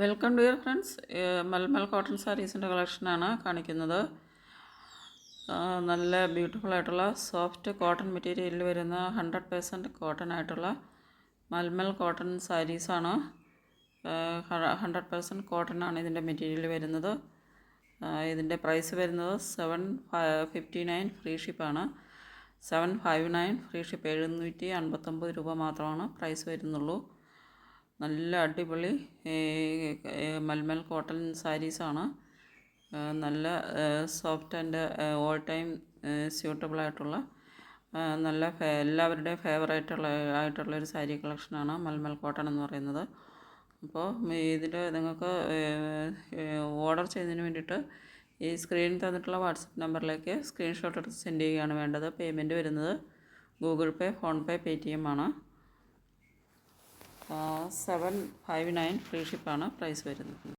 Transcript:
Welcome dear friends mulmul cotton സാരീസിന്റെ കളക്ഷനാണ് കാണിക്കുന്നത്. നല്ല ബ്യൂട്ടിഫുൾ ആയിട്ടുള്ള സോഫ്റ്റ് കോട്ടൺ മെറ്റീരിയലിൽ വരുന്ന ഹൺഡ്രഡ് പേഴ്സന്റ് കോട്ടൺ ആയിട്ടുള്ള മൽമൽ കോട്ടൺ സാരീസാണ് ഹൺഡ്രഡ് പേഴ്സന്റ് കോട്ടൺ ആണ് ഇതിന്റെ മെറ്റീരിയൽ വരുന്നത്. ഇതിന്റെ പ്രൈസ് വരുന്നത് seven fifty nine free ഷിപ്പാണ് seven five nine free ship എഴുന്നൂറ്റി അൻപത്തൊമ്പത് രൂപ മാത്രമാണ് പ്രൈസ് വരുന്നുള്ളൂ. നല്ല അടിപൊളി മൽമൽ കോട്ടൺ സാരീസാണ് നല്ല soft and all time suitable ആയിട്ടുള്ള നല്ല എല്ലാവരുടെയും ഫേവറേറ്റുള്ള ആയിട്ടുള്ള ഒരു സാരി കളക്ഷനാണ് മൽമൽ കോട്ടൺ എന്ന് പറയുന്നത്. അപ്പോൾ ഇതിൽ നിങ്ങൾക്ക് ഓർഡർ ചെയ്യുന്നതിന് വേണ്ടിയിട്ട് ഈ സ്ക്രീനിൽ തന്നിട്ടുള്ള വാട്സപ്പ് നമ്പറിലേക്ക് സ്ക്രീൻഷോട്ട് എടുത്ത് സെൻഡ് ചെയ്യുകയാണ് വേണ്ടത്. പേയ്മെന്റ് വരുന്നത് Google Pay PhonePe Paytm ആണ്. സെവൻ ഫൈവ് നയൻ ഫ്രീ ഷിപ്പാണ് പ്രൈസ് വരുന്നത്.